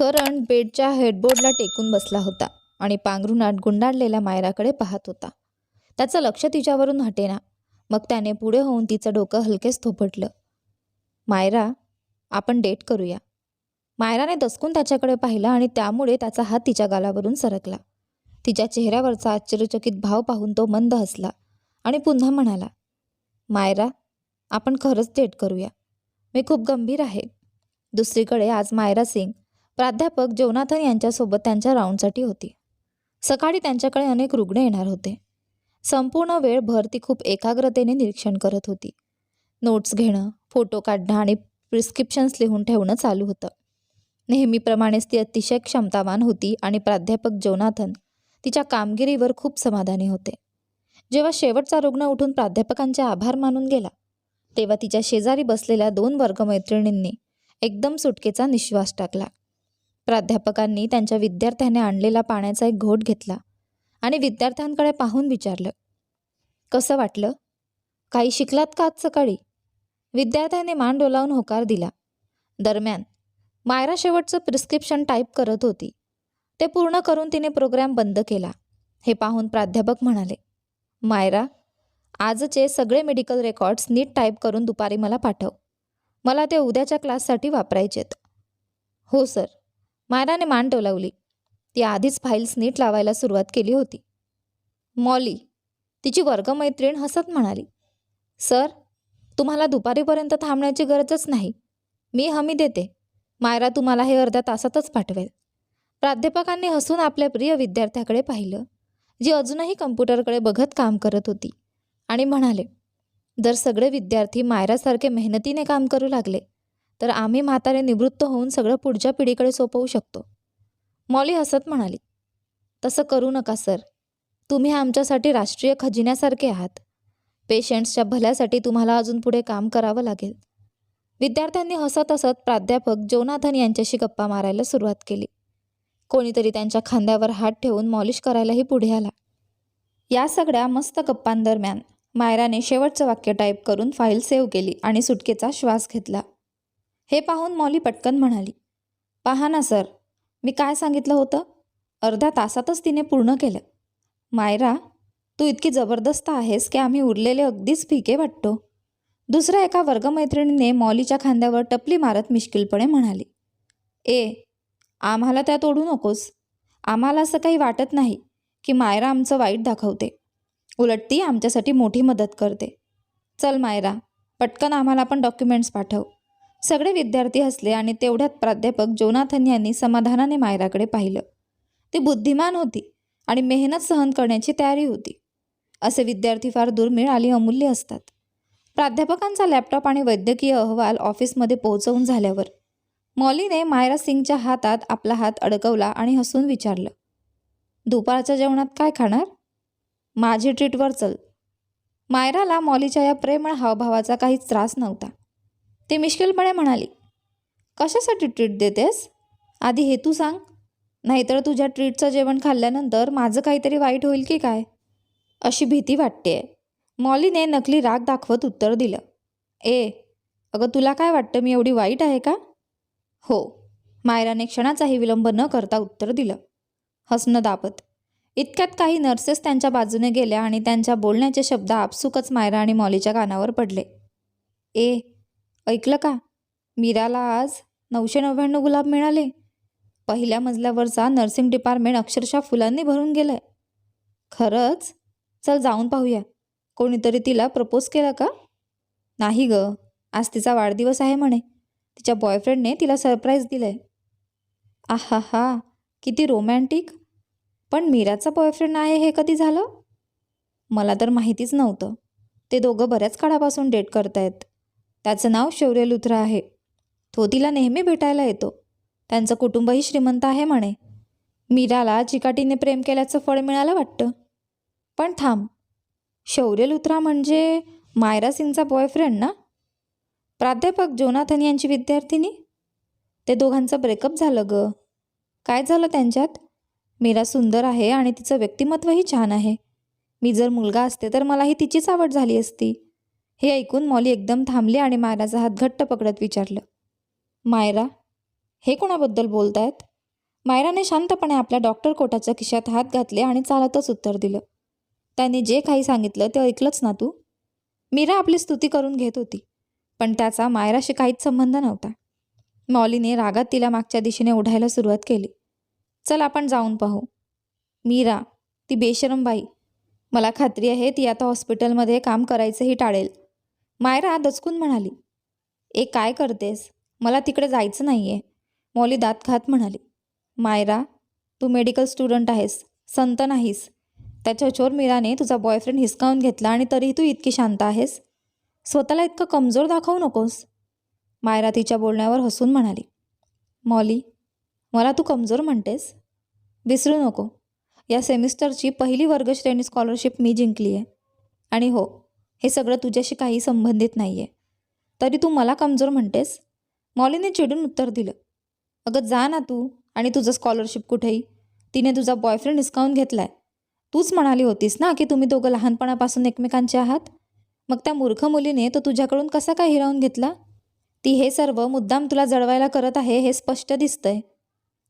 करण बेडच्या हेडबोर्डला टेकून बसला होता आणि पांघरुणात गुंडाळलेल्या मायराकडे पाहत होता. त्याचं लक्ष तिच्यावरून हटेना. मग त्याने पुढे होऊन तिचं डोकं हलकेच थोपटलं. मायरा आपण डेट करूया. मायराने दसकून त्याच्याकडे पाहिलं आणि त्यामुळे त्याचा हात तिच्या गालावरून सरकला. तिच्या चेहऱ्यावरचा आश्चर्यचकित भाव पाहून तो मंद हसला आणि पुन्हा म्हणाला मायरा आपण खरंच डेट करूया. मी खूप गंभीर आहे. दुसरीकडे आज मायरा सिंग प्राध्यापक जोनाथन यांच्यासोबत त्यांच्या राऊंडसाठी होती. सकाळी त्यांच्याकडे अनेक रुग्ण येणार होते. संपूर्ण वेळभर ती खूप एकाग्रतेने निरीक्षण करत होती. नोट्स घेणं फोटो काढणं आणि प्रिस्क्रिप्शन्स लिहून ठेवणं चालू होतं. नेहमीप्रमाणेच ती अतिशय क्षमतावान होती आणि प्राध्यापक जोनाथन तिच्या कामगिरीवर खूप समाधानी होते. जेव्हा शेवटचा रुग्ण उठून प्राध्यापकांचे आभार मानून गेला तेव्हा तिच्या शेजारी बसलेल्या दोन वर्गमैत्रिणींनी एकदम सुटकेचा निश्वास टाकला. प्राध्यापकांनी त्यांच्या विद्यार्थ्याने आणलेला पाण्याचा एक घोट घेतला आणि विद्यार्थ्यांकडे पाहून विचारलं कसं वाटलं? काही शिकलात का आज सकाळी? विद्यार्थ्याने मान डोलावून होकार दिला. दरम्यान मायरा शेवटचं प्रिस्क्रिप्शन टाईप करत होती. ते पूर्ण करून तिने प्रोग्रॅम बंद केला. हे पाहून प्राध्यापक म्हणाले मायरा आजचे सगळे मेडिकल रेकॉर्ड्स नीट टाईप करून दुपारी मला पाठव. मला ते उद्याच्या क्लाससाठी वापरायचेत. हो सर. मायराने मान डोलावली ती आधीच फाईल्स नीट लावायला सुरुवात केली होती. मॉली तिची वर्गमैत्रीण हसत म्हणाली सर तुम्हाला दुपारीपर्यंत थांबण्याची गरजच नाही. मी हमी देते. मायरा तुम्हाला हे अर्ध्या तासातच पाठवेल. प्राध्यापकांनी हसून आपल्या प्रिय विद्यार्थ्याकडे पाहिलं जी अजूनही कम्प्युटरकडे बघत काम करत होती आणि म्हणाले जर सगळे विद्यार्थी मायरासारखे मेहनतीने काम करू लागले तर आम्ही म्हातारे निवृत्त होऊन सगळं पुढच्या पिढीकडे सोपवू शकतो. मॉली हसत म्हणाली तसं करू नका सर. तुम्ही आमच्यासाठी राष्ट्रीय खजिन्यासारखे आहात. पेशंट्सच्या भल्यासाठी तुम्हाला अजून पुढे काम करावं लागेल. विद्यार्थ्यांनी हसत हसत प्राध्यापक जोनाथन यांच्याशी गप्पा मारायला सुरुवात केली. कोणीतरी त्यांच्या खांद्यावर हात ठेवून मॉलिश करायलाही पुढे आला. या सगळ्या मस्त गप्पांदरम्यान मायराने शेवटचं वाक्य टाईप करून फाईल सेव्ह केली आणि सुटकेचा श्वास घेतला. हे पाहून मॉली पटकन म्हणाली पहा ना सर मी काय सांगितलं होतं? अर्ध्या तासातच तिने पूर्ण केलं. मायरा तू इतकी जबरदस्त आहेस की आम्ही उरलेले अगदीच फिके वाटतो. दुसऱ्या एका वर्गमैत्रिणीने मॉलीच्या खांद्यावर टपली मारत मिश्किलपणे म्हणाली ए आम्हाला त्यात ओढू नकोस. आम्हाला असं काही वाटत नाही की मायरा आमचं वाईट दाखवते. उलट ती आमच्यासाठी मोठी मदत करते. चल मायरा पटकन आम्हाला पण डॉक्युमेंट्स पाठव. सगळे विद्यार्थी हसले आणि तेवढ्यात प्राध्यापक जोनाथन यांनी समाधानाने मायराकडे पाहिलं. ती बुद्धिमान होती आणि मेहनत सहन करण्याची तयारी होती. असे विद्यार्थी फार दुर्मिळ आणि अमूल्य असतात. प्राध्यापकांचा लॅपटॉप आणि वैद्यकीय अहवाल ऑफिसमध्ये पोहोचवून झाल्यावर मॉलीने मायरा सिंगच्या हातात आपला हात अडकवला आणि हसून विचारलं दुपारच्या जेवणात काय खाणार? माझी ट्रीटवर चल. मायराला मॉलीच्या या प्रेमळ हावभावाचा काहीच त्रास नव्हता. ती मिश्किलपणे म्हणाली कशासाठी ट्रीट देतेस? आधी हे तू सांग. नाहीतर तुझ्या ट्रीटचं जेवण खाल्ल्यानंतर माझं काहीतरी वाईट होईल की काय? अशी भीती वाटते मॉलीने नकली राग दाखवत उत्तर दिलं ए अगं तुला काय वाटतं मी एवढी वाईट आहे का? हो. मायराने क्षणाचाही विलंब न करता उत्तर दिलं हसणं दाबत. इतक्यात काही नर्सेस त्यांच्या बाजूने गेल्या आणि त्यांच्या बोलण्याचे शब्द आपसुकच मायरा आणि मॉलीच्या कानावर पडले. ए ऐकलं का? मीराला आज नऊशे नव्याण्णव गुलाब मिळाले. पहिल्या मजल्यावरचा नर्सिंग डिपार्टमेंट अक्षरशः फुलांनी भरून गेलंय. खरंच? चल जाऊन पाहूया. कोणीतरी तिला प्रपोज केलं का? नाही ग. आज तिचा वाढदिवस आहे म्हणे. तिच्या बॉयफ्रेंडने तिला सरप्राईज दिलंय. आहा हा किती रोमॅन्टिक पण मीराचा बॉयफ्रेंड आहे हे कधी झालं? मला तर माहितीच नव्हतं. ते दोघं बऱ्याच काळापासून डेट करतायत. त्याचं नाव शौर्य लुथरा आहे. तो तिला नेहमी भेटायला येतो. त्यांचं कुटुंबही श्रीमंत आहे म्हणे. मीराला चिकाटीने प्रेम केल्याचं फळ मिळालं वाटतं. पण थांब. शौर्य लुथरा म्हणजे मायरा सिंगचा बॉयफ्रेंड ना? प्राध्यापक जोनाथन यांची विद्यार्थिनी? ते दोघांचं ब्रेकअप झालं ग. काय झालं त्यांच्यात? मीरा सुंदर आहे आणि तिचं व्यक्तिमत्वही छान आहे. मी जर मुलगा असते तर मलाही तिचीच आवड झाली असती. हे ऐकून मॉली एकदम थांबली आणि मायराचा हात घट्ट पकडत विचारलं मायरा हे कोणाबद्दल बोलतायत? मायराने शांतपणे आपल्या डॉक्टर कोटाच्या खिशात हात घातले आणि चालतच उत्तर दिलं त्याने जे काही सांगितलं ते ऐकलंच ना तू? मीरा आपली स्तुती करून घेत होती पण त्याचा मायराशी काहीच संबंध नव्हता. मॉलीने रागात तिला मागच्या दिशेने ओढायला सुरुवात केली चल आपण जाऊन पाहू. मीरा ती बेशरम बाई. मला खात्री आहे ती आता हॉस्पिटलमध्ये काम करायचंही टाळेल. मायरा दचकून म्हणाली ए काय करतेस? मला तिकडे जायचं नाही आहे मॉली दात खात म्हणाली मायरा तू मेडिकल स्टुडंट आहेस संत नाहीस. त्याच्या चोर मीराने तुझा बॉयफ्रेंड हिसकावून घेतला आणि तरीही तू इतकी शांत आहेस. स्वतःला इतकं कमजोर दाखवू नकोस. मायरा तिच्या बोलण्यावर हसून म्हणाली मॉली मला तू कमजोर म्हणतेस? विसरू नको. या सेमिस्टरची पहिली वर्गश्रेणी स्कॉलरशिप मी जिंकली आहे आणि हो हे सगळं तुझ्याशी काही संबंधित नाही आहे तरी तू मला कमजोर म्हणतेस? मॉलीने चिडून उत्तर दिलं. अगं जा ना तू आणि तुझं स्कॉलरशिप कुठेही. तिने तुझा बॉयफ्रेंड हिसकावून घेतलाय. तूच म्हणाली होतीस ना की तुम्ही दोघं लहानपणापासून एकमेकांचे आहात? मग त्या मूर्ख मुलीने तो तुझ्याकडून कसा काय हिरावून घेतला? ती हे सर्व मुद्दाम तुला जळवायला करत आहे हे स्पष्ट दिसतंय.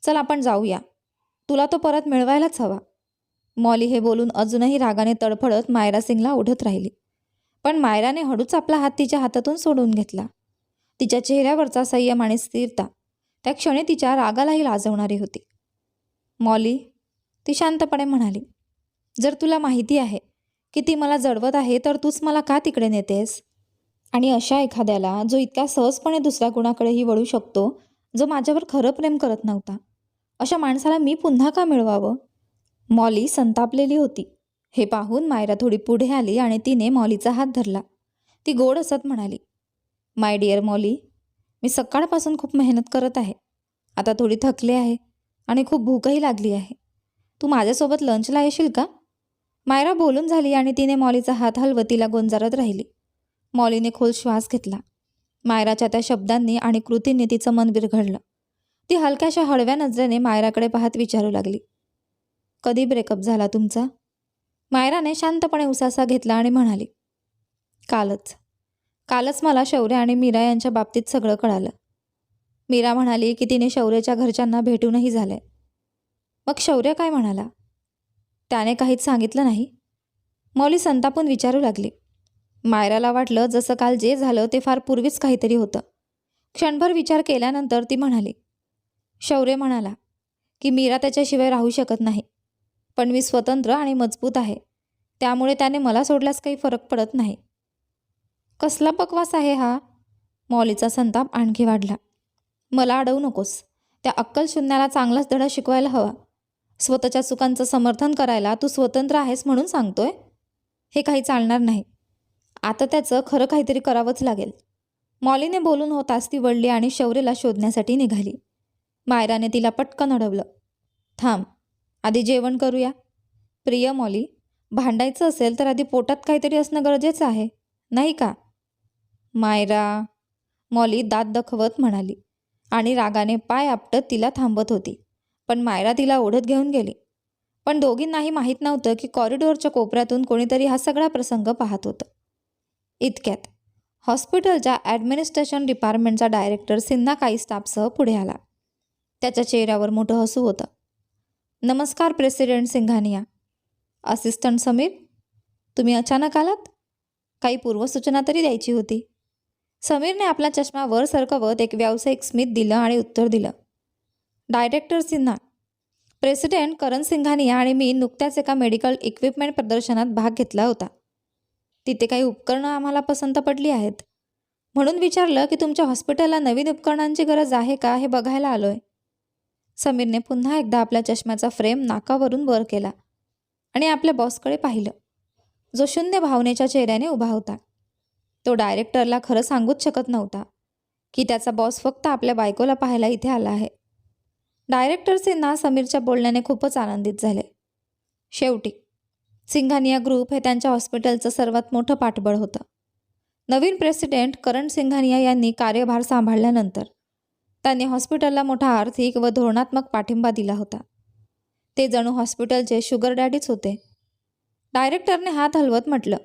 चल आपण जाऊया. तुला तो परत मिळवायलाच हवा. मॉली हे बोलून अजूनही रागाने तडफडत मायरा सिंगला ओढत राहिली. पण मायराने हळूच आपला हात तिच्या हातातून सोडून घेतला. तिच्या चेहऱ्यावरचा संयम आणि स्थिरता त्या क्षणी तिच्या रागालाही लाजवणारी होती. मॉली ती शांतपणे म्हणाली जर तुला माहिती आहे की ती मला जडवत आहे तर तूच मला का तिकडे नेतेस? आणि अशा एखाद्याला जो इतक्या सहजपणे दुसऱ्या कुणाकडेही वळू शकतो जो माझ्यावर खरं प्रेम करत नव्हता अशा माणसाला मी पुन्हा का मिळवावं? मॉली संतापलेली होती. हे पाहून मायरा थोडी पुढे आली आणि तिने मॉलीचा हात धरला. ती गोड असत म्हणाली माय डिअर मॉली मी सकाळपासून खूप मेहनत करत आहे. आता थोडी थकले आहे आणि खूप भूकही लागली आहे. तू माझ्यासोबत लंचला येशील का? मायरा बोलून झाली आणि तिने मॉलीचा हात हलवतीला गोंजारत राहिली. मॉलीने खोल श्वास घेतला. मायराच्या त्या शब्दांनी आणि कृतींनी तिचं मन विरघडलं ती हलक्याशा हळव्या नजरेने मायराकडे पाहत विचारू लागली कधी ब्रेकअप झाला तुमचा? मायराने शांतपणे उसासा घेतला आणि म्हणाली कालच. कालच मला शौर्य आणि मीरा यांच्या बाबतीत सगळं कळालं. मीरा म्हणाली की तिने शौर्याच्या घरच्यांना भेटूनही झालंय. मग शौर्य काय म्हणाला? त्याने काहीच सांगितलं नाही. मौली संतापून विचारू लागली. मायराला वाटलं जसं काल जे झालं ते फार पूर्वीच काहीतरी होतं. क्षणभर विचार केल्यानंतर ती म्हणाली शौर्य म्हणाला की मीरा त्याच्याशिवाय राहू शकत नाही. पण मी स्वतंत्र आणि मजबूत आहे. त्यामुळे त्याने मला सोडल्यास काही फरक पडत नाही. कसला पकवास आहे हा? मॉलीचा संताप आणखी वाढला. मला अडवू नकोस. त्या अक्कल शून्याला चांगलाच धडा शिकवायला हवा. स्वतःच्या चुकांचं समर्थन करायला तू स्वतंत्र आहेस म्हणून सांगतोय? हे काही चालणार नाही. आता त्याचं खरं काहीतरी करावंच लागेल. मॉलीने बोलून होताच ती वळली आणि शौर्यला शोधण्यासाठी निघाली. मायराने तिला पटकन अडवलं. थांब. आधी जेवण करूया. प्रिय मॉली भांडायचं असेल तर आधी पोटात काहीतरी असणं गरजेचं आहे नाही का? मायरा मॉली दात दखवत म्हणाली आणि रागाने पाय आपटत तिला थांबत होती. पण मायरा तिला ओढत घेऊन गेली. पण दोघींनाही माहीत नव्हतं की कॉरिडोरच्या कोपऱ्यातून कोणीतरी हा सगळा प्रसंग पाहत होतं. इतक्यात हॉस्पिटलच्या ॲडमिनिस्ट्रेशन डिपार्टमेंटचा डायरेक्टर सिन्हा काही स्टाफसह पुढे आला. त्याच्या चेहऱ्यावर मोठं हसू होतं. नमस्कार प्रेसिडेंट सिंघानिया. असिस्टंट समीर तुम्ही अचानक आलात? काही पूर्वसूचना तरी द्यायची होती. समीरने आपला चष्मा वर सरकवत एक व्यावसायिक स्मित दिलं आणि उत्तर दिलं. डायरेक्टर सिन्हा प्रेसिडेंट करण सिंघानिया आणि मी नुकत्याच एका मेडिकल इक्विपमेंट प्रदर्शनात भाग घेतला होता. तिथे काही उपकरणं आम्हाला पसंत पडली आहेत. म्हणून विचारलं की तुमच्या हॉस्पिटलला नवीन उपकरणांची गरज आहे का हे बघायला आलो आहे समीरने पुन्हा एकदा आपल्या चष्म्याचा फ्रेम नाकावरून वर केला आणि आपल्या बॉसकडे पाहिलं. जो शून्य भावनेच्या चेहऱ्याने उभा होता. तो डायरेक्टरला खरं सांगूच शकत नव्हता की त्याचा बॉस फक्त आपल्या बायकोला पाहायला इथे आला आहे. डायरेक्टरचे ना समीरच्या बोलण्याने खूपच आनंदित झाले. शेवटी सिंघानिया ग्रुप हे त्यांच्या हॉस्पिटलचं सर्वात मोठं पाठबळ होतं. नवीन प्रेसिडेंट करण सिंघानिया यांनी कार्यभार सांभाळल्यानंतर त्यांनी हॉस्पिटलला मोठा आर्थिक व धोरणात्मक पाठिंबा दिला होता. ते जणू हॉस्पिटलचे शुगर डॅडीच होते. डायरेक्टरने हात हलवत म्हटलं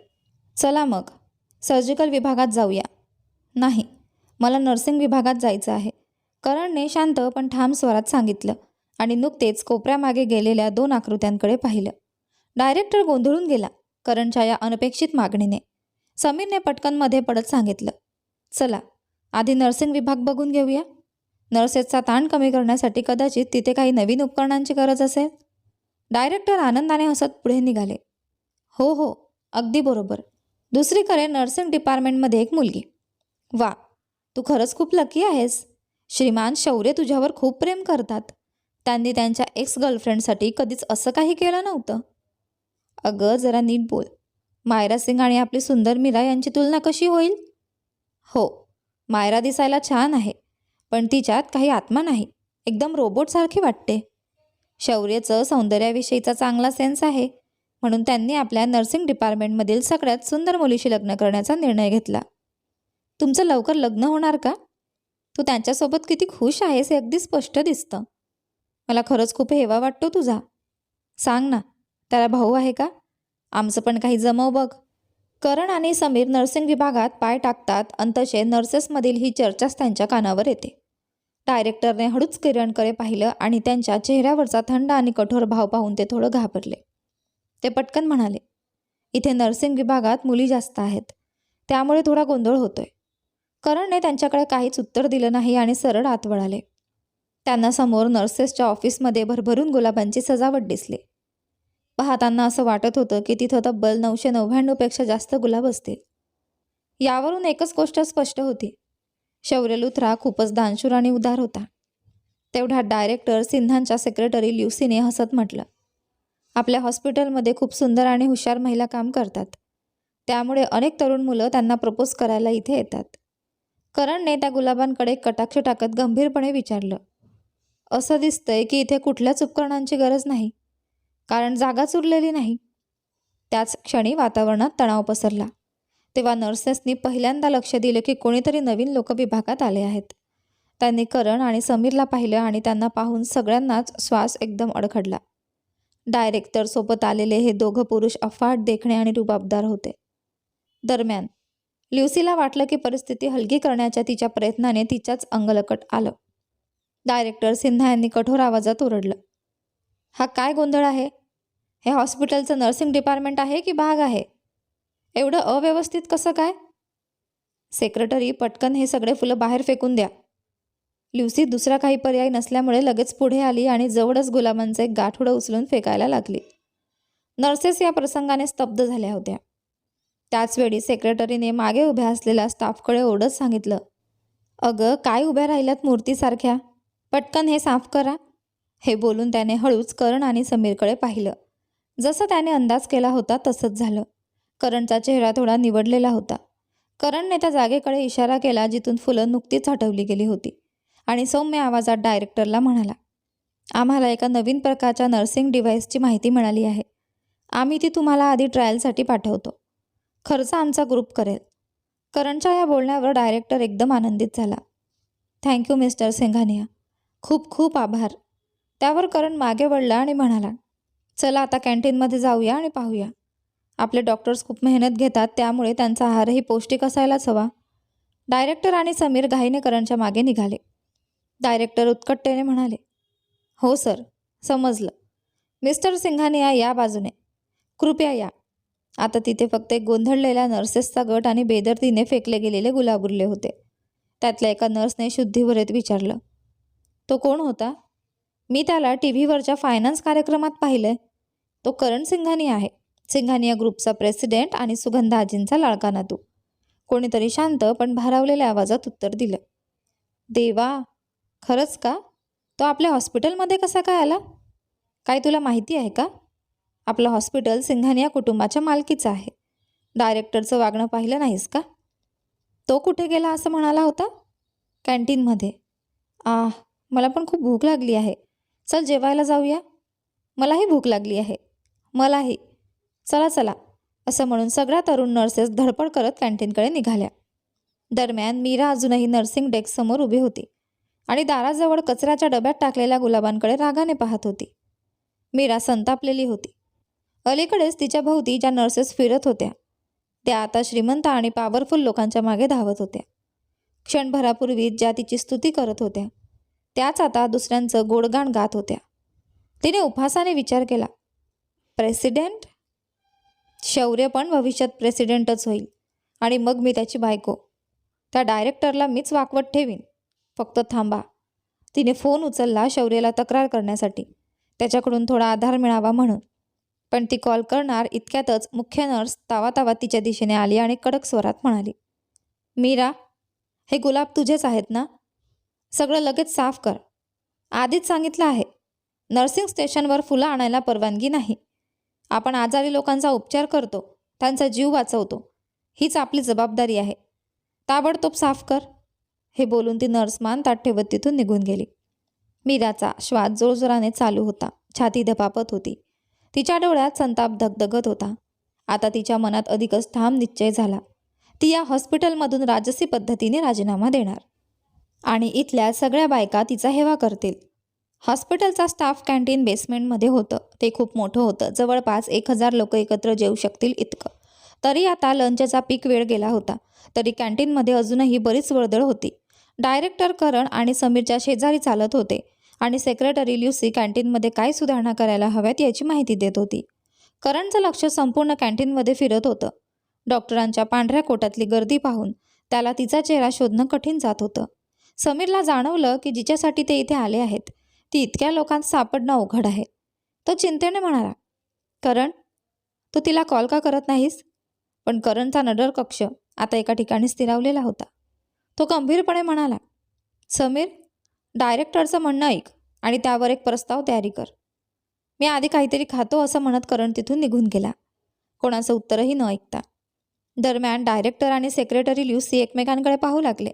चला मग सर्जिकल विभागात जाऊया. नाही मला नर्सिंग विभागात जायचं आहे. करणने शांत पण ठाम स्वरात सांगितलं आणि नुकतेच कोपऱ्यामागे गेलेल्या दोन आकृत्यांकडे पाहिलं. डायरेक्टर गोंधळून गेला करणच्या या अनपेक्षित मागणीने. समीरने पटकनमध्ये पडत सांगितलं चला आधी नर्सिंग विभाग बघून घेऊया. नर्सेसचा ताण कमी करण्यासाठी कदाचित तिथे काही नवीन उपकरणांची गरज असेल? डायरेक्टर आनंदाने हसत पुढे निघाले. हो हो अगदी बरोबर. दुसरीकडे नर्सिंग डिपार्टमेंटमध्ये एक मुलगी. वा तू खरंच खूप लकी आहेस. श्रीमान शौर्य तुझ्यावर खूप प्रेम करतात. त्यांनी त्यांच्या एक्स गर्लफ्रेंडसाठी कधीच असं काही केलं नव्हतं. अगं जरा नीट बोल. मायरा सिंग आणि आपली सुंदर मीरा यांची तुलना कशी होईल? हो मायरा दिसायला छान आहे. पण तिच्यात काही आत्मा नाही. एकदम रोबोटसारखी वाटते. शौर्यचं सौंदर्याविषयीचा चांगला सेन्स आहे. म्हणून त्यांनी आपल्या नर्सिंग डिपार्टमेंटमधील सगळ्यात सुंदर मुलीशी लग्न करण्याचा निर्णय घेतला. तुमचं लवकर लग्न होणार का? तू त्यांच्यासोबत किती खुश आहेस हे अगदी स्पष्ट दिसतं. मला खरंच खूप हेवा वाटतो तुझा. सांग ना त्याला भाऊ आहे का? आमचं पण काही जमव बघ. करण आणि समीर नर्सिंग विभागात पाय टाकतात अंतशे नर्सेसमधील ही चर्चाच त्यांच्या कानावर येते. डायरेक्टरने हळूच किरणकडे पाहिलं आणि त्यांच्या चेहऱ्यावरचा थंड आणि कठोर भाव पाहून ते थोडं घाबरले. ते पटकन म्हणाले इथे नर्सिंग विभागात मुली जास्त आहेत. त्यामुळे थोडा गोंधळ होतोय. करणने त्यांच्याकडे काहीच उत्तर दिलं नाही आणि सरळ आत वळाले. त्यांना समोर नर्सेसच्या ऑफिसमध्ये भरभरून गुलाबांची सजावट दिसली. पाहताना असं वाटत होतं की तिथं तब्बल नऊशे नव्याण्णवपेक्षा जास्त गुलाब असतील. यावरून एकच गोष्ट स्पष्ट होती. शौर्यलुथरा खूपच दानशूर आणि उदार होता. तेवढ्यात डायरेक्टर सिन्हांच्या सेक्रेटरी ल्युसीने हसत म्हटलं. आपल्या हॉस्पिटलमध्ये खूप सुंदर आणि हुशार महिला काम करतात. त्यामुळे अनेक तरुण मुलं त्यांना प्रपोज करायला इथे येतात. करणने त्या गुलाबांकडे कटाक्ष टाकत गंभीरपणे विचारलं. असं दिसतंय की इथे कुठल्याच उपकरणांची गरज नाही. कारण जागाच उरलेली नाही. त्याच क्षणी वातावरणात तणाव पसरला. तेव्हा नर्सेसनी पहिल्यांदा लक्ष दिलं की कोणीतरी नवीन लोक विभागात आले आहेत. त्यांनी करण आणि समीरला पाहिलं आणि त्यांना पाहून सगळ्यांनाच श्वास एकदम अडखडला. डायरेक्टर सोबत आलेले हे दोघं पुरुष अफाट देखणे आणि रुबाबदार होते. दरम्यान ल्युसीला वाटलं की परिस्थिती हलकी करण्याच्या तिच्या प्रयत्नाने तिच्याच अंगलकट आलं. डायरेक्टर सिन्हा यांनी कठोर आवाजात ओरडलं. हा काय गोंधळ आहे? हे हॉस्पिटलचं नर्सिंग डिपार्टमेंट आहे की भाग आहे? एवढं अव्यवस्थित कसं काय? सेक्रेटरी पटकन हे सगळे फुलं बाहेर फेकून द्या. ल्युसी दुसरा काही पर्याय नसल्यामुळे लगेच पुढे आली आणि जवळच गुलाबांचं एक गाठोडं उचलून फेकायला लागली. नर्सेस या प्रसंगाने स्तब्ध झाल्या होत्या. त्याचवेळी सेक्रेटरीने मागे उभ्या असलेल्या स्टाफकडे ओढत सांगितलं अगं काय उभ्या राहिल्यात मूर्तीसारख्या? पटकन हे साफ करा. हे बोलून त्याने हळूच करण आणि समीरकडे पाहिलं. जसं त्याने अंदाज केला होता तसंच झालं. करणचा चेहरा थोडा निवडलेला होता. करणने त्या जागेकडे इशारा केला जिथून फुलं नुकतीच हटवली गेली होती आणि सौम्य आवाजात डायरेक्टरला म्हणाला आम्हाला एका नवीन प्रकारच्या नर्सिंग डिव्हाइसची माहिती मिळाली आहे. आम्ही ती तुम्हाला आधी ट्रायलसाठी पाठवतो. खर्च आमचा ग्रुप करेल. करणच्या या बोलण्यावर डायरेक्टर एकदम आनंदित झाला. Thank you mister Singhania. खूप खूप आभार. त्यावर करण मागे वळला आणि म्हणाला चला आता कॅन्टीनमध्ये जाऊया आणि पाहूया. आपले डॉक्टर्स खूप मेहनत घेतात त्यामुळे त्यांचा आहारही पौष्टिक असायलाच हवा. डायरेक्टर आणि समीर घाईने करणच्या मागे निघाले. डायरेक्टर उत्कटतेने म्हणाले हो सर समजलं. मिस्टर सिंघानिया या बाजूने. कृपया या. आता तिथे फक्त एक गोंधळलेल्या नर्सेसचा गट आणि बेदर्दीने फेकले गेलेले गुलाब उरले होते. त्यातल्या एका नर्सने शुद्धीभरेत विचारलं तो कोण होता? मी त्याला टी व्हीवरच्या फायनान्स कार्यक्रमात पाहिलंय. तो करण सिंघानी आहे. सिंघानिया ग्रुपचा प्रेसिडेंट आणि सुगंधाजींचा लाडका नातू कोणीतरी शांत पण भारावलेल्या आवाजात उत्तर दिलं. देवा खरंच का? तो आपल्या हॉस्पिटलमध्ये कसा काय आला? काय तुला माहिती आहे का? आपलं हॉस्पिटल सिंघानिया कुटुंबाच्या मालकीचं आहे. डायरेक्टरचं वागणं पाहिलं नाहीस का? तो कुठे गेला असं म्हणाला होता? कॅन्टीनमध्ये. आह मला पण खूप भूक लागली आहे. चल जेवायला जाऊया. मलाही भूक लागली आहे. मलाही. चला चला असं म्हणून सगळ्या तरुण नर्सेस धडपड करत कॅन्टीनकडे निघाल्या. दरम्यान मीरा अजूनही नर्सिंग डेस्कसमोर उभी होती आणि दाराजवळ कचऱ्याच्या डब्यात टाकलेल्या गुलाबांकडे रागाने पाहत होती. मीरा संतापलेली होती. अलीकडेच तिच्या भोवती ज्या नर्सेस फिरत होत्या त्या आता श्रीमंत आणि पॉवरफुल लोकांच्या मागे धावत होत्या. क्षणभरापूर्वी ज्या तिची स्तुती करत होत्या त्याच आता दुसऱ्यांचं गोडगाण गात होत्या. तिने उपहासाने विचार केला प्रेसिडेंट शौर्य पण भविष्यात प्रेसिडेंटच होईल. आणि मग मी त्याची बायको. त्या डायरेक्टरला मीच वाकवत ठेवीन. फक्त थांबा. तिने फोन उचलला शौर्यला तक्रार करण्यासाठी. त्याच्याकडून थोडा आधार मिळावा म्हणून. पण ती कॉल करणार इतक्यातच मुख्य नर्स तावा तावा तिच्या दिशेने आली आणि कडक स्वरात म्हणाली मीरा हे गुलाब तुझेच आहेत ना? सगळं लगेच साफ कर. आधीच सांगितलं आहे. नर्सिंग स्टेशनवर फुलं आणायला परवानगी नाही. आपण आजारी लोकांचा उपचार करतो त्यांचा जीव वाचवतो. हीच आपली जबाबदारी आहे. ताबडतोब साफ कर. हे बोलून ती नर्स मान ताट ठेवत तिथून निघून गेली. मीराचा श्वास जोरजोराने चालू होता. छाती धपापत होती. तिच्या डोळ्यात संताप धगधगत होता. आता तिच्या मनात अधिकच ठाम निश्चय झाला. ती या हॉस्पिटलमधून राजसी पद्धतीने राजीनामा देणार. आणि इथल्या सगळ्या बायका तिचा हेवा करतील. हॉस्पिटलचा स्टाफ कॅन्टीन बेसमेंटमध्ये होतं. ते खूप मोठं होतं. जवळपास एक हजार लोक एकत्र जेवू शकतील इतकं. तरी आता लंचचा पीक वेळ गेला होता. तरी कॅन्टीनमध्ये अजूनही बरीच वर्दळ होती. डायरेक्टर करण आणि समीरच्या शेजारी चालत होते. आणि सेक्रेटरी ल्युसी कॅन्टीनमध्ये काय सुधारणा करायला हव्यात याची माहिती देत होती. करणचं लक्ष संपूर्ण कॅन्टीनमध्ये फिरत होतं. डॉक्टरांच्या पांढऱ्या कोटातली गर्दी पाहून त्याला तिचा चेहरा शोधणं कठीण जात होतं. समीरला जाणवलं की जिच्यासाठी ते इथे आले आहेत. ती इतक्या लोकांत सापडणं अवघड आहे. तो चिंतेने म्हणाला करण तू तिला कॉल का करत नाहीस? पण करणचा नडर कक्ष आता एका ठिकाणी स्थिरावलेला होता. तो गंभीरपणे म्हणाला समीर डायरेक्टरचं म्हणणं ऐक आणि त्यावर एक प्रस्ताव तयारी कर. मी आधी काहीतरी खातो असं म्हणत करण तिथून निघून गेला. कोणाचं उत्तरही न ऐकता. दरम्यान डायरेक्टर आणि सेक्रेटरी ल्युसी एकमेकांकडे पाहू लागले.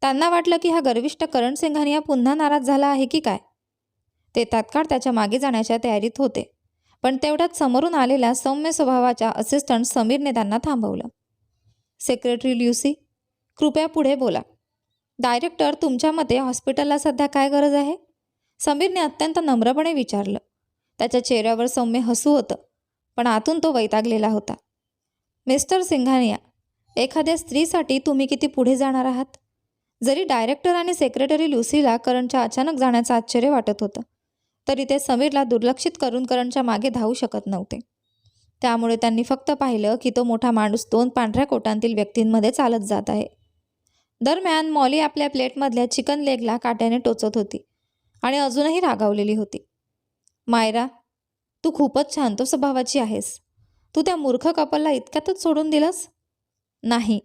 त्यांना वाटलं की हा गर्विष्ट करण सिंघानिया पुन्हा नाराज झाला आहे की काय? ते तात्काळ त्याच्यामागे जाण्याच्या तयारीत होते. पण तेवढ्यात समोरून आलेल्या सौम्य स्वभावाच्या असिस्टंट समीरने त्यांना थांबवलं. सेक्रेटरी ल्युसी कृपया पुढे बोला. डायरेक्टर तुमच्या मते हॉस्पिटलला सध्या काय गरज आहे? समीरने अत्यंत नम्रपणे विचारलं. त्याच्या चेहऱ्यावर सौम्य हसू होतं पण आतून तो वैतागलेला होता. मिस्टर सिंघानिया एखाद्या स्त्रीसाठी तुम्ही किती पुढे जाणार आहात? जरी डायरेक्टर आणि सेक्रेटरी लुसीला करणच्या अचानक जाण्याचं आश्चर्य वाटत होतं तरी ते समीरला दुर्लक्षित करून करणच्या मागे धावू शकत नव्हते. त्यामुळे त्यांनी फक्त पाहिलं की तो मोठा माणूस दोन पांढऱ्या कोटांतील व्यक्तींमध्ये चालत जात आहे. दरम्यान मॉली आपल्या प्लेटमधल्या चिकन लेगला काट्याने टोचत होती आणि अजूनही रागावलेली होती. मायरा तू खूपच शांत स्वभावाची आहेस. तू त्या मूर्ख कपलला इतक्यातच सोडून दिलंस? नाही.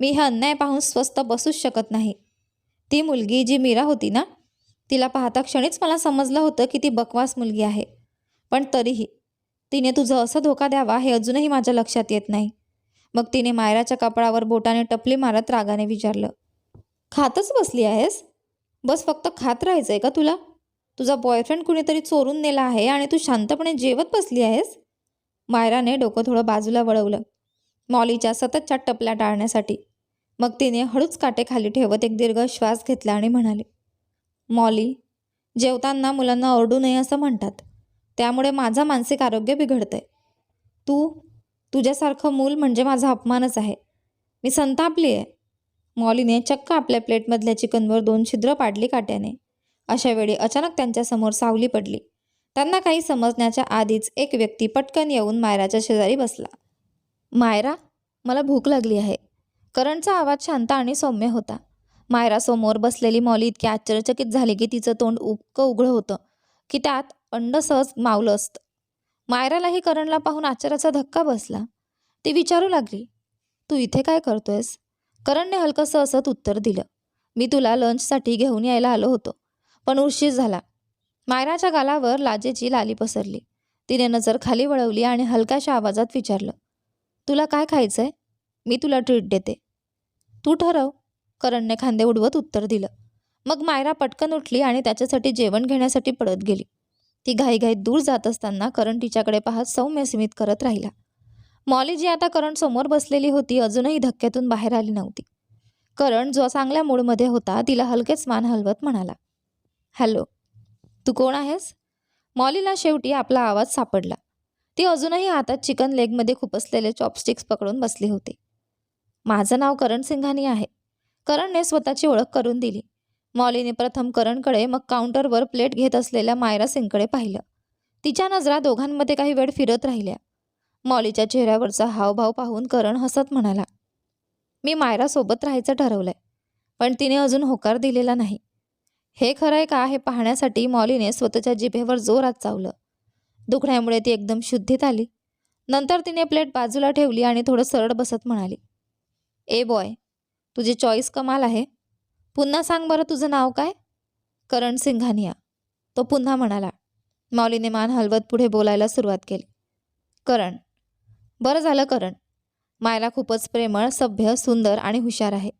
मी हे अन्याय पाहून स्वस्त बसूच शकत नाही. ती मुलगी जी मीरा होती ना तिला पाहता क्षणीच मला समजलं होतं की ती बकवास मुलगी आहे. पण तरीही तिने तुझं असं धोका द्यावा हे अजूनही माझ्या लक्षात येत नाही. मग तिने मायराच्या कापडावर बोटाने टपली मारत रागाने विचारलं खातच बसली आहेस? बस फक्त खात राहायचं आहे का तुला? तुझा बॉयफ्रेंड कुणीतरी चोरून नेला आहे आणि तू शांतपणे जेवत बसली आहेस? मायराने डोकं थोडं बाजूला वळवलं मॉलीच्या सततच्या टपल्या टाळण्यासाठी. मग तिने हळूच काटे खाली ठेवत एक दीर्घ श्वास घेतला आणि म्हणाले मॉली जेवताना मुलांना ओरडू नये असं म्हणतात. त्यामुळे माझं मानसिक आरोग्य बिघडतंय. तू तुझ्यासारखं मूल म्हणजे माझा अपमानच आहे. मी संतापली आहे. मॉलीने चक्क आपल्या प्लेटमधल्या चिकनवर दोन छिद्र पाडली काट्याने. अशा वेळी अचानक त्यांच्यासमोर सावली पडली. त्यांना काही समजण्याच्या आधीच एक व्यक्ती पटकन येऊन मायराच्या शेजारी बसला. मायरा मला भूक लागली आहे. करणचा आवाज शांत आणि सौम्य होता. मायरासमोर बसलेली मॉली इतकी आश्चर्यचकित झाली की तिचं तोंड उगकं उघडं होतं की त्यात अंड सहज मावलं असतं. मायरालाही करणला पाहून आश्चर्याचा धक्का बसला. ती विचारू लागली तू इथे काय करतोयस? करणने हलकंसं असत उत्तर दिलं मी तुला लंचसाठी घेऊन यायला आलो होतो पण उशीर झाला. मायराच्या गालावर लाजेची लाली पसरली. तिने नजर खाली वळवली आणि हलक्याशा आवाजात विचारलं तुला काय खायचंय? मी तुला ट्रीट देते. तू ठरव. करणने खांदे उडवत उत्तर दिलं. मग मायरा पटकन उठली आणि त्याच्यासाठी जेवण घेण्यासाठी पळत गेली. ती घाईघाईत दूर जात असताना करण तिच्याकडे पाहत सौम्य स्मित करत राहिला. मॉली जी आता करण समोर बसलेली होती अजूनही धक्क्यातून बाहेर आली नव्हती. करण जो चांगल्या मूडमध्ये होता तिला हलकेच मान हलवत म्हणाला हॅलो तू कोण आहेस? मॉलीला शेवटी आपला आवाज सापडला. ती अजूनही हातात चिकन लेगमध्ये खुपसलेले चॉपस्टिक्स पकडून बसली होती. माझं नाव करण सिंघानी आहे. करणने स्वतःची ओळख करून दिली. मॉलीने प्रथम करणकडे मग काउंटरवर प्लेट घेत असलेल्या मायरा सिंगकडे पाहिलं. तिच्या नजरा दोघांमध्ये काही वेळ फिरत राहिल्या. मॉलीच्या चेहऱ्यावरचा हावभाव पाहून करण हसत म्हणाला मी मायरासोबत राहायचं ठरवलंय पण तिने अजून होकार दिलेला नाही. हे खरंय का हे पाहण्यासाठी मॉलीने स्वतःच्या जिभेवर जोरात चावलं. दुखण्यामुळे ती एकदम शुद्धीत आली. नंतर तिने प्लेट बाजूला ठेवली आणि थोडं सरळ बसत म्हणाली ए बॉय तुझी चॉईस कमाल आहे. पुन्हा सांग बरं तुझं नाव काय? करण सिंघानिया. तो पुन्हा म्हणाला. माऊलीने मान हलवत पुढे बोलायला सुरुवात केली. करण. बरं झालं करण. मायला खूपच प्रेमळ सभ्य सुंदर आणि हुशार आहे.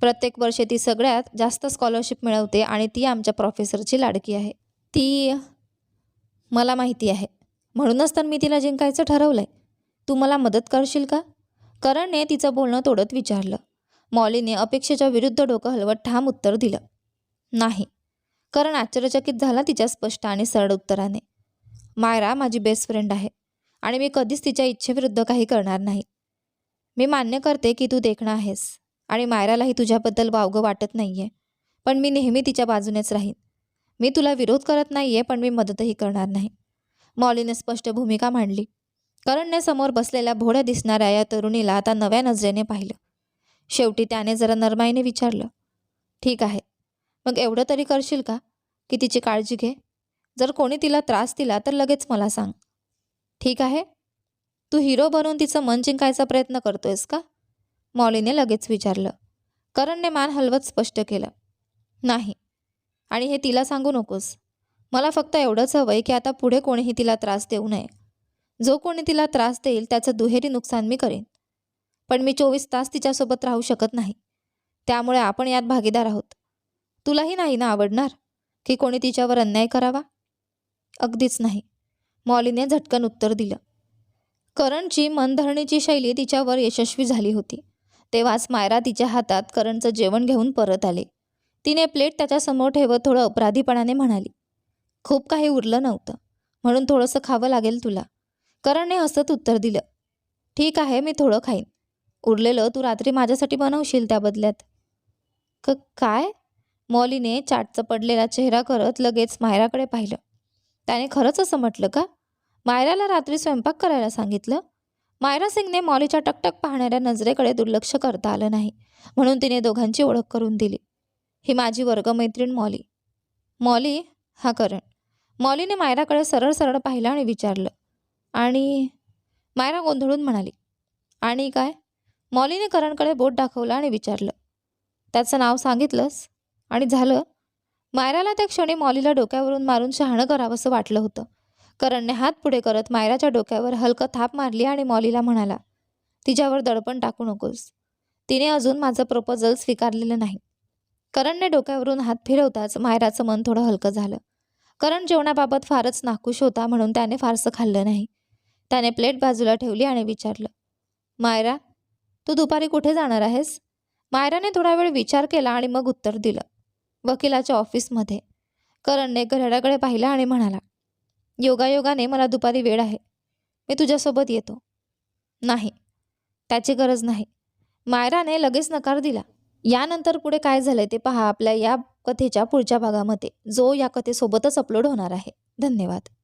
प्रत्येक वर्षी ती सगळ्यात जास्त स्कॉलरशिप मिळवते आणि ती आमच्या प्रोफेसरची लाडकी आहे. ती मला माहिती आहे. म्हणूनच तर मी तिला जिंकायचं ठरवलं आहे तू मला मदत करशील का? करणने तिचं बोलणं तोडत विचारलं. मॉलीने अपेक्षेच्या विरुद्ध डोकं हलवत ठाम उत्तर दिलं. नाही. कारण आश्चर्यचकित झाला तिच्या स्पष्ट आणि सरळ उत्तराने. मायरा माझी बेस्ट फ्रेंड आहे आणि मी कधीच तिच्या इच्छेविरुद्ध काही करणार नाही. मी मान्य करते की तू देखणं आहेस आणि मायरालाही तुझ्याबद्दल वावगं वाटत नाही आहे पण मी नेहमी तिच्या बाजूनेच राहीन. मी तुला विरोध करत नाही आहे पण मी मदतही करणार नाही. मॉलीने स्पष्ट भूमिका मांडली. करणने समोर बसलेल्या भोळ्या दिसणाऱ्या या तरुणीला आता नव्या नजरेने पाहिलं. शेवटी त्याने जरा नरमाईने विचारलं ठीक आहे मग एवढं तरी करशील का? की तिची काळजी घे. जर कोणी तिला त्रास दिला तर लगेच मला सांग. ठीक आहे तू हिरो बनून तिचं मन जिंकायचा प्रयत्न करतोयस का? मॉलीने लगेच विचारलं. करणने मान हलवत स्पष्ट केलं. नाही आणि हे तिला सांगू नकोस. मला फक्त एवढंच हवं आहे की आता पुढे कोणीही तिला त्रास देऊ नये. जो कोणी तिला त्रास देईल त्याचं दुहेरी नुकसान मी करेन. पण मी चोवीस तास तिच्यासोबत राहू शकत नाही. त्यामुळे आपण यात भागीदार आहोत. तुलाही नाही ना आवडणार की कोणी तिच्यावर अन्याय करावा? अगदीच नाही. मॉलीने झटकन उत्तर दिलं. करणची मनधरणीची शैली तिच्यावर यशस्वी झाली होती. तेव्हाच मायरा तिच्या हातात करणचं जेवण घेऊन परत आले. तिने प्लेट त्याच्यासमोर ठेवत थोडं अपराधीपणाने म्हणाली खूप काही उरलं नव्हतं. म्हणून थोडंसं खावं लागेल तुला. करणने हसत उत्तर दिलं ठीक आहे मी थोडं खाईन. उरलेलं तू रात्री माझ्यासाठी बनवशील त्या बदल्यात. क काय? मॉलीने चाटचा पडलेला चेहरा करत लगेच मायराकडे पाहिलं. त्याने खरंच असं म्हटलं का? मायराला रात्री स्वयंपाक करायला सांगितलं? मायरा सिंगने मॉलीच्या टकटक पाहणाऱ्या नजरेकडे दुर्लक्ष करता आलं नाही म्हणून तिने दोघांची ओळख करून दिली. ही माझी वर्गमैत्रीण मॉली. मॉली? हा करण. मॉलीने मायराकडे सरळ सरळ पाहिलं आणि विचारलं. आणि? मायरा गोंधळून म्हणाली. आणि काय? मॉलीने करणकडे बोट दाखवलं आणि विचारलं त्याचं नाव सांगितलंस? आणि झालं मायराला त्या क्षणी मॉलीला डोक्यावरून मारून शहाणं करावंसं वाटलं होतं. करणने हात पुढे करत मायराच्या डोक्यावर हलकं थाप मारली आणि मॉलीला म्हणाला तिच्यावर दडपण टाकू नकोस. तिने अजून माझं प्रपोजल स्वीकारलेलं नाही. करणने डोक्यावरून हात फिरवताच मायराचं मन थोडं हलकं झालं. करण जेवणाबाबत फारच नाखुश होता म्हणून त्याने फारसं खाल्लं नाही. त्याने प्लेट बाजूला ठेवली आणि विचारलं मायरा तू दुपारी कुठे जाणार आहेस? मायराने थोडा वेळ विचार केला आणि मग उत्तर दिलं. वकिलाच्या ऑफिसमध्ये. करणने घड्याळाकडे पाहिलं आणि म्हणाला योगायोगाने मला दुपारी वेळ आहे. मी तुझ्यासोबत येतो. नाही. त्याची गरज नाही. मायराने लगेच नकार दिला. यानंतर पुढे काय झालंय ते पहा आपल्या या कथेच्या पुढच्या भागामध्ये. जो या कथेसोबतच अपलोड होणार आहे. धन्यवाद.